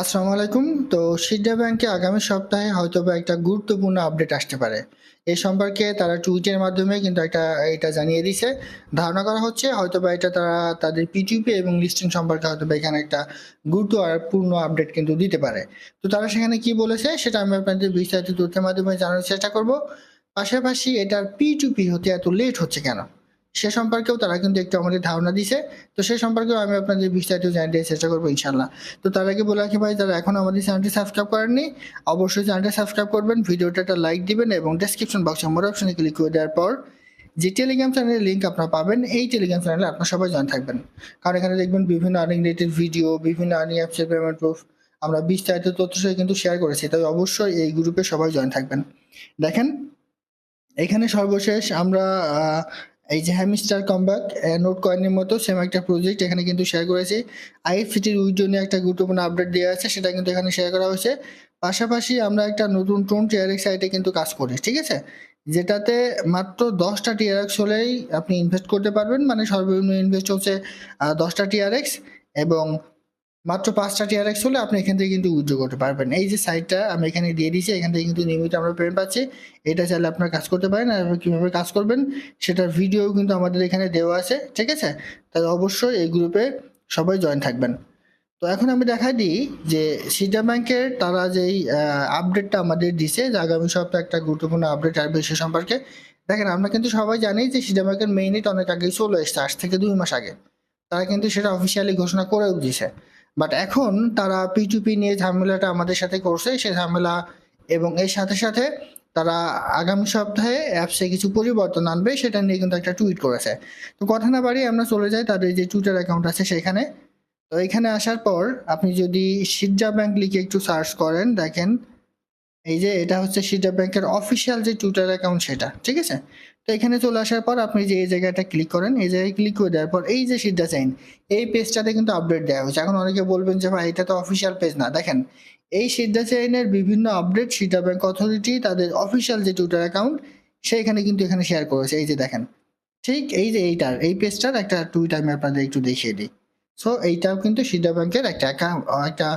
আসসালামু আলাইকুম। তো সিডা ব্যাংকে আগামী সপ্তাহে হয়তো বা একটা গুরুত্বপূর্ণ আপডেট আসতে পারে। এই সম্পর্কে তারা টুইটের মাধ্যমে কিন্তু একটা এটা জানিয়ে দিছে ধারণা করা হচ্ছে হয়তো বা এটা তারা তাদের পিটিপি এবং লিস্টিং সম্পর্কে হয়তো বা এখানে একটা গুরুত্বপূর্ণ আপডেট কিন্তু দিতে পারে। তো তারা সেখানে কি বলেছে সেটা আমি আপনাদের বিস্তারিত তথ্যের মাধ্যমে জানার চেষ্টা করব। পাশাপাশি এটার পি হতে এত লেট হচ্ছে কেন? সে সম্পর্কেও তারা কিন্তু একটু আমাদের ধারণা দিছে। তো সে সম্পর্কেও আমি আপনাদের বিস্তারিত জানতে চেষ্টা করব ইনশাল্লাহ তো তার আগে বলে রাখি ভাই, যারা এখন আমাদের চ্যানেলটি সাবস্ক্রাইব করেননি, অবশ্যই চ্যানেলটি সাবস্ক্রাইব করবেন ভিডিওটা একটা লাইক দিবেন এবং ডেসক্রিপশন বক্সে মোর অপশনে ক্লিক করে দেওয়ার পর যে টেলিগ্রাম চ্যানেলের লিঙ্ক আপনারা পাবেন, এই টেলিগ্রাম চ্যানেলে আপনারা সবাই জয়েন থাকবেন। কারণ এখানে দেখবেন বিভিন্ন আর্নিং রিলেটেড ভিডিও বিভিন্ন আর্নিং অ্যাপসের পেমেন্ট প্রুফ আমরা বিস্তারিত তথ্য সহ কিন্তু শেয়ার করেছি, তাই অবশ্যই এই গ্রুপে সবাই জয়েন থাকবেন। দেখেন, এখানে সর্বশেষ আমরা এই যে হ্যামিস্টার কমব্যাক নোট কয়েনের মতো সেম একটা প্রজেক্ট এখানে কিন্তু শেয়ার করেছি। আইএফসিটির উইডো নিয়ে একটা গুরুত্বপূর্ণ আপডেট দেওয়া আছে, সেটা কিন্তু এখানে শেয়ার করা হয়েছে। পাশাপাশি আমরা একটা নতুন টোন টিআরএক্স সাইটে কিন্তু কাজ করি, ঠিক আছে? যেটাতে মাত্র দশটা টিআরএক্স হলেই আপনি ইনভেস্ট করতে পারবেন মানে সর্বনিম্ন ইনভেস্ট হচ্ছে দশটা টিআরএক্স এবং মাত্র পাঁচটা টিআরএক্স হলে আপনি এখান থেকে কিন্তু উইথড্র করতে পারবেন। এই যে সাইটটা আমি এখানে দিয়ে দিয়েছি, এখান থেকে কিন্তু নিয়মিত আমরা পেমেন্ট পাচ্ছি। এটা চাইলে আপনার কাজ করতে পারেন আর কীভাবে কাজ করবেন সেটার ভিডিও কিন্তু আমাদের এখানে দেওয়া আছে, ঠিক আছে? তাই অবশ্যই এই গ্রুপে সবাই জয়েন থাকবেন। তো এখন আমি দেখা দিই যে সিডা ব্যাংকের তারা যেই আপডেটটা আমাদের দিছে, যে আগামী সপ্তাহে একটা গুরুত্বপূর্ণ আপডেট আসবে সে সম্পর্কে। দেখেন, আমরা কিন্তু সবাই জানি যে সিডা ব্যাংকের মেইন ইট অনেক আগেই চলে এসছে, আজ থেকে দুই মাস আগে। তারা কিন্তু সেটা অফিসিয়ালি ঘোষণা করেও দিয়েছে। বাট এখন তারা পিটুপি নিয়ে ঝামেলাটা আমাদের সাথে করছে, সে ঝামেলা এবং এর সাথে সাথে তারা আগামী সপ্তাহে অ্যাপসে কিছু পরিবর্তন আনবে, সেটা নিয়ে কিন্তু একটা টুইট করেছে। তো কথা না বাড়িয়ে আমরা চলে যাই তাদের যে টুইটার অ্যাকাউন্ট আছে সেখানে। তো এখানে আসার পর আপনি যদি সিজা ব্যাংক লিখে একটু সার্চ করেন, দেখেন এই যে এটা হচ্ছে সিডা ব্যাংকের অফিসিয়াল যে টুইটার অ্যাকাউন্ট সেটা, ঠিক আছে? তো এখানে চলে আসার পর আপনি যে এই জায়গাটা ক্লিক করেন, এই জায়গায় ক্লিক করে দেওয়ার পর এই যে সিডা চাইন এই পেজটাতে কিন্তু আপডেট দেওয়া হয়েছে। এখন অনেকে বলবেন যে, ভাই, এটা তো অফিসিয়াল পেজ না। দেখেন, এই সিডা চাইনের বিভিন্ন আপডেট সিডা ব্যাংক অথরিটি তাদের অফিসিয়াল যে টুইটার অ্যাকাউন্ট সেইখানে কিন্তু এখানে শেয়ার করেছে। এই যে দেখেন, ঠিক এই যে এইটার, এই পেজটার একটা টুইট আমি আপনাদের একটু দেখিয়ে দিই। সো এইটাও কিন্তু সিডা ব্যাংকের একটা অ্যাকাউন্ট একটা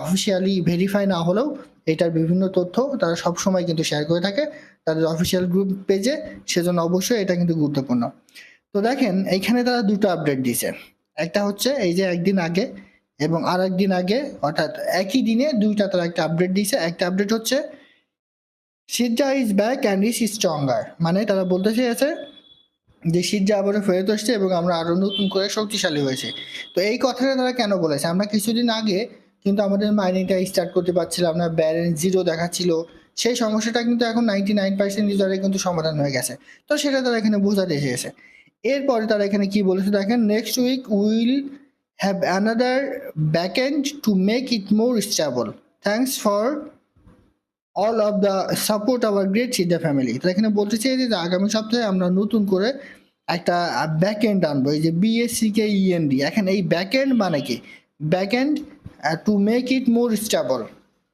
অফিসিয়ালি ভেরিফাই না হলেও এটার বিভিন্ন তথ্য তারা সবসময় কিন্তু শেয়ার করে থাকে তাদের অফিসিয়াল গ্রুপ পেজে সেজন্য অবশ্যই এটা কিন্তু গুরুত্বপূর্ণ। তো দেখেন এইখানে তারা দুটো আপডেট দিয়েছে। একটা হচ্ছে এই যে একদিন আগে এবং আর একদিন আগে, অর্থাৎ একই দিনে দুইটা তারা একটা আপডেট দিয়েছে। একটা আপডেট হচ্ছে Sidra is back and is stronger মানে তারা বলতে চেয়েছে যে সিডা আবারও ফেরত আসছে এবং আমরা আরও নতুন করে শক্তিশালী হয়েছে। তো এই কথাটা তারা কেন বলেছে? আমরা কিছুদিন আগে কিন্তু আমাদের মাইনিংটা স্টার্ট করতে পারছিলাম না ব্যালেন্স জিরো দেখাচ্ছিল। সেই সমস্যাটা কিন্তু এখন নাইনটি নাইন পার্সেন্ট ইউজারে কিন্তু সমাধান হয়ে গেছে। তো সেটা তারা এখানে বোঝাতে চেয়েছে। এরপরে তারা এখানে কি বলেছে দেখেন next week will have another backend to make it more stable thanks for all of the support our great Sidra family তো এখানে বলতে চাই যে আগামী সপ্তাহে আমরা নতুন করে একটা ব্যাক এন্ড আনব, এই যে বিএসসি কে ইএনডি এখন এই ব্যাক এন্ড মানে কি? Back end to make it more stable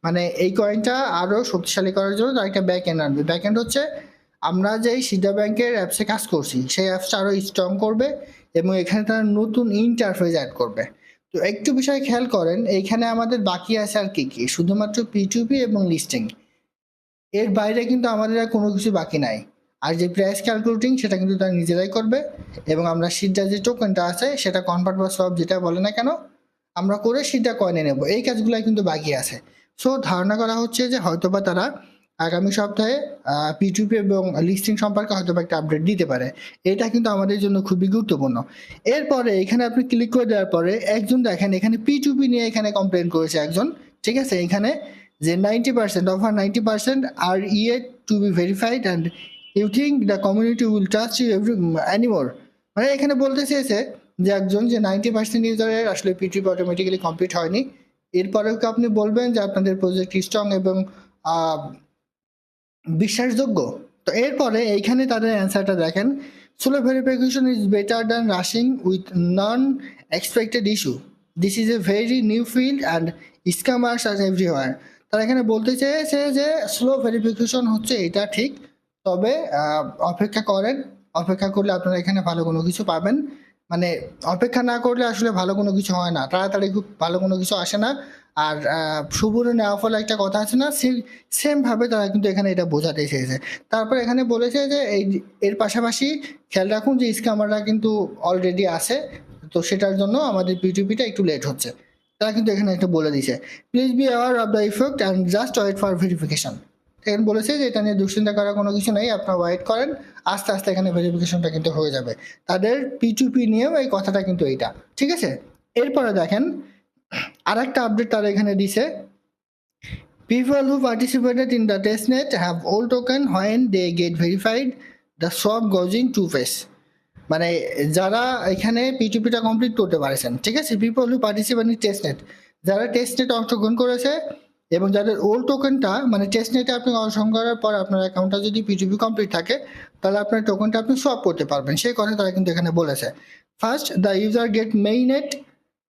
মানে এই কয়েনটা আরও শক্তিশালী করার জন্য তার একটা ব্যাক এন্ড আনবে। ব্যাক এন্ড হচ্ছে আমরা যেই সিডা ব্যাংকের অ্যাপসে কাজ করছি, সেই অ্যাপসটা আরও স্ট্রং করবে এবং এখানে তারা নতুন ইন্টারফেস অ্যাড করবে। তো একটু বিষয় খেয়াল করেন এইখানে আমাদের বাকি আছে আর কি কি? শুধুমাত্র পিটুপি এবং লিস্টিং এর বাইরে কিন্তু আমাদের আর কোনো কিছু বাকি নাই। আর যে প্রাইস ক্যালকুলেটিং সেটা কিন্তু তারা নিজেরাই করবে এবং আমরা সিটটা যে টোকেনটা আছে, সেটা কনভার্ট বা সব যেটা বলে না কেন আমরা করে সেটা কয়েনে নেব। এই কাজগুলো কিন্তু বাকি আছে। সো ধারণা করা হচ্ছে যে হয়তোবা তারা আগামী সপ্তাহে পিটুপি এবং লিস্টিং সম্পর্কে হয়তো একটা আপডেট দিতে পারে। এটা কিন্তু আমাদের জন্য খুবই গুরুত্বপূর্ণ। এরপরে এখানে আপনি ক্লিক করে দেওয়ার পরে একজন দেখেন, এখানে পিটুপি নিয়ে এখানে কমপ্লেন করেছে একজন। ঠিক আছে? এখানে যে ninety percent offer ninety percent are yet to be verified and you think the community will trust you every anymore মানে এখানে বলতে চেয়েছে যে একজন যে নাইনটি পার্সেন্ট ইউজারের আসলে পিটিপি অটোমেটিক্যালি কমপ্লিট হয়নি। এরপরেও কি আপনি বলবেন যে আপনাদের প্রজেক্ট স্ট্রং এবং বিশ্বাসযোগ্য? তো এরপরে এইখানে তাদের অ্যান্সারটা দেখেন। Solo verification is better than rushing with non expected issue this is a very new field and scammers are everywhere তারা এখানে বলতে চেয়েছে যে স্লো ভেরিফিকেশন হচ্ছে, এটা ঠিক। তবে অপেক্ষা করেন। অপেক্ষা করলে আপনারা এখানে ভালো কোনো কিছু পাবেন। মানে অপেক্ষা না করলে আসলে ভালো কোনো কিছু হয় না। তাড়াতাড়ি খুব ভালো কোনো কিছু আসে না। আর সুবর্ণ নেওয়া ফলে একটা কথা আছে না সেম ভাবে তারা কিন্তু এখানে এটা বোঝাতে চেয়েছে। তারপর এখানে বলেছে যে এই এর পাশাপাশি খেয়াল রাখুন যে স্ক্যামাররা কিন্তু অলরেডি আছে, তো সেটার জন্য আমাদের পিটিপিটা একটু লেট হচ্ছে। তারা কিন্তু এখানে একটা বলে দিয়েছে please be aware of the effect and just wait for verification এখানে বলেছে যে, এটা নিয়ে দুশ্চিন্তা করার কোনো কিছু নেই, আপনারা ওয়েট করেন, আস্তে আস্তে এখানে ভেরিফিকেশনটা কিন্তু হয়ে যাবে। তাদের পিটুপি নিয়েও এই কথাটা কিন্তু এইটা, ঠিক আছে? এরপরে দেখেন আর একটা আপডেট তারা এখানে দিছে। People who participated in the testnet have all token when they get verified, the swap goes in two phase মানে যারা এখানে পিটুপিটা কমপ্লিট করতে পারেছেন, ঠিক আছে? People who participate in testnet যারা টেস্টনেটে অংশগ্রহণ করেছে এবং যাদের ওল্ড টোকেনটা মানে টেস্টনেটে আপনি অংশগ্রহণ করার পর আপনার অ্যাকাউন্টটা যদি পিটুপি কমপ্লিট থাকে তাহলে আপনার টোকেনটা আপনি সোয়াপ করতে পারবেন। সেই কথা তারা কিন্তু এখানে বলেছে। First the user get mainnet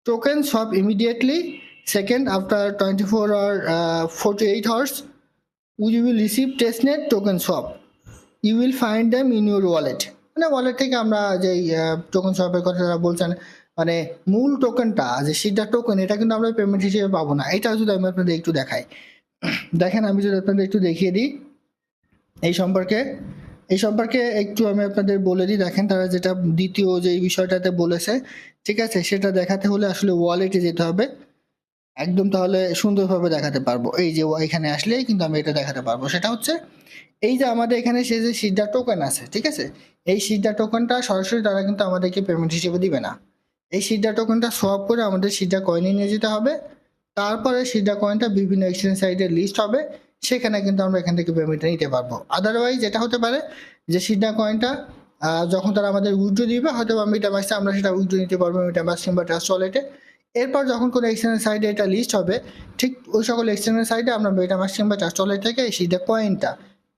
token swap immediately. Second after 24 or uh, 48 hours you will receive testnet token swap. You will find them in your wallet মানে ওয়ালেট থেকে আমরা যেই টোকেন সোয়াপের কথা যারা বলছেন মানে মূল টোকেনটা যে সেটা টোকেন এটা কিন্তু আমরা পেমেন্ট হিসেবে পাবো না। এটা যদি আমি আপনাদের একটু দেখাই। দেখেন, আমি যদি আপনাদের একটু দেখিয়ে দিই। এই সম্পর্কে এই সম্পর্কে একটু আমি আপনাদের বলে দিই। দেখেন, তারা যেটা দ্বিতীয় যে বিষয়টাতে বলেছে, ঠিক আছে? সেটা দেখাতে হলে আসলে ওয়ালেটে যেতে হবে। একদম তাহলে সুন্দরভাবে দেখাতে পারব। এই যে এখানে আসলে কিন্তু আমি এটা দেখাতে পারব। সেটা হচ্ছে, এই যে আমাদের এখানে সে যে সিডা টোকেন আছে, ঠিক আছে? এই সিডা টোকেনটা সরাসরি তারা কিন্তু আমাদেরকে পেমেন্ট হিসেবে দিবে না। এই সিডা টোকেনটা সোয়াপ করে আমাদের সিডা কয়েনে নিয়ে যেতে হবে। তারপরে সিডা কয়েনটা বিভিন্ন এক্সচেঞ্জ সাইটে লিস্ট হবে। সেখানে কিন্তু আমরা এখান থেকে পেমেন্টটা নিতে পারব। আদারওয়াইজ যেটা হতে পারে যে সিডা কয়েনটা যখন তারা আমাদের উইথড্রো দিবে, হয়তো বা মিটামাক্সে আমরা সেটা উইথড্রো নিতে পারব মিটামাক্স কিংবা ট্রাস্ট ওয়ালেটে এরপর যখন কোনো এক্সচেঞ্জ সাইডে এটা লিস্ট হবে, ঠিক ওই সকল এক্সচেঞ্জ সাইডে আমরা মিটামাক্স কিংবা ট্রাস্ট ওয়ালেট থেকে এই সিডা কয়েনটা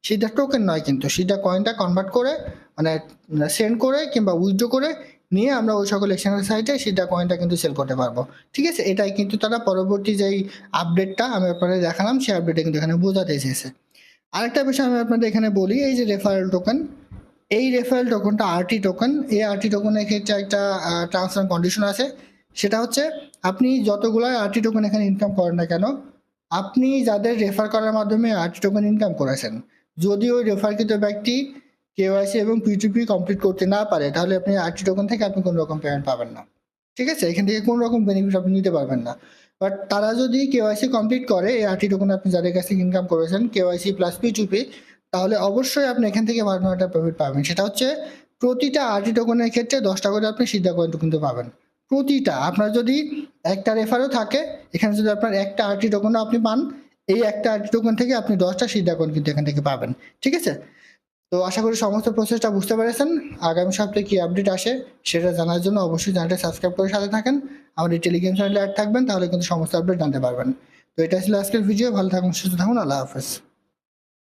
সিডা টোকেন নয় কিন্তু সিডা কয়েনটা কনভার্ট করে মানে সেন্ড করে কিংবা উইথড্রো করে নিয়ে আমরা ওই সকল এক্সচেঞ্জ সাইটে সিডা কয়েনটা কিন্তু সেল করতে পারব। ঠিক আছে? এটাই কিন্তু তারা পরবর্তী যেই আপডেটটা আমি আপনাদের দেখালাম, সেই আপডেটটা কিন্তু এখানে বোঝাতে এসেছে আরেকটা বিষয় আমি আপনাদের এখানে বলি, এই যে রেফারেল টোকেন এই রেফারেল টোকেনটা আরটি টোকেন এই আরটি টোকেনের ক্ষেত্রে একটা ট্রান্সফার কন্ডিশন আছে। সেটা হচ্ছে আপনি যতগুলো আরটি টোকেন এখানে ইনকাম করেন না কেন, আপনি যাদের রেফার করার মাধ্যমে আরটি টোকেন ইনকাম করেছেন। যদি ওই রেফারকৃত ব্যক্তি কেওয়াইসি এবং পিটিপি কমপ্লিট করতে না পারে, তাহলে আপনি আরটি টোকেন থেকে আপনি কোনো রকম পেমেন্ট পাবেন না। ঠিক আছে? এখান থেকে কোনো রকম বেনিফিট আপনি নিতে পারবেন না। বাট তারা যদি কেওয়াইসি কমপ্লিট করে, এই আরটি টোকেন আপনি যাদের কাছ ইনকাম করেছেন কেওয়াইসি প্লাস পিটুপি তাহলে অবশ্যই আপনি এখান থেকে ভালো একটা প্রফিট পাবেন। সেটা হচ্ছে প্রতিটা আরটি টোকেনের ক্ষেত্রে দশটা করে আপনি সিদ্ধা কয়েন কিন্তু পাবেন। প্রতিটা। আপনার যদি একটা রেফারও থাকে, এখানে যদি আপনার একটা আরটি টোকেনও আপনি পান, এই একটা আরটি টোকেন থেকে আপনি দশটা সিদ্ধা কয়েন কিন্তু এখান থেকে পাবেন। ঠিক আছে? তো আশা করি সমস্ত প্রসেসটা বুঝতে পেরেছেন। আগামী সপ্তাহে কী আপডেট আসে সেটা জানার জন্য অবশ্যই চ্যানেলটা সাবস্ক্রাইব করে সাথে থাকেন। আমাদের টেলিগ্রাম চ্যানেলে অ্যাড থাকবেন, তাহলে কিন্তু সমস্ত আপডেট জানতে পারবেন। তো এটা ছিল আজকের ভিডিও ভালো থাকুন, সুস্থ থাকুন, আল্লাহ হাফেজ।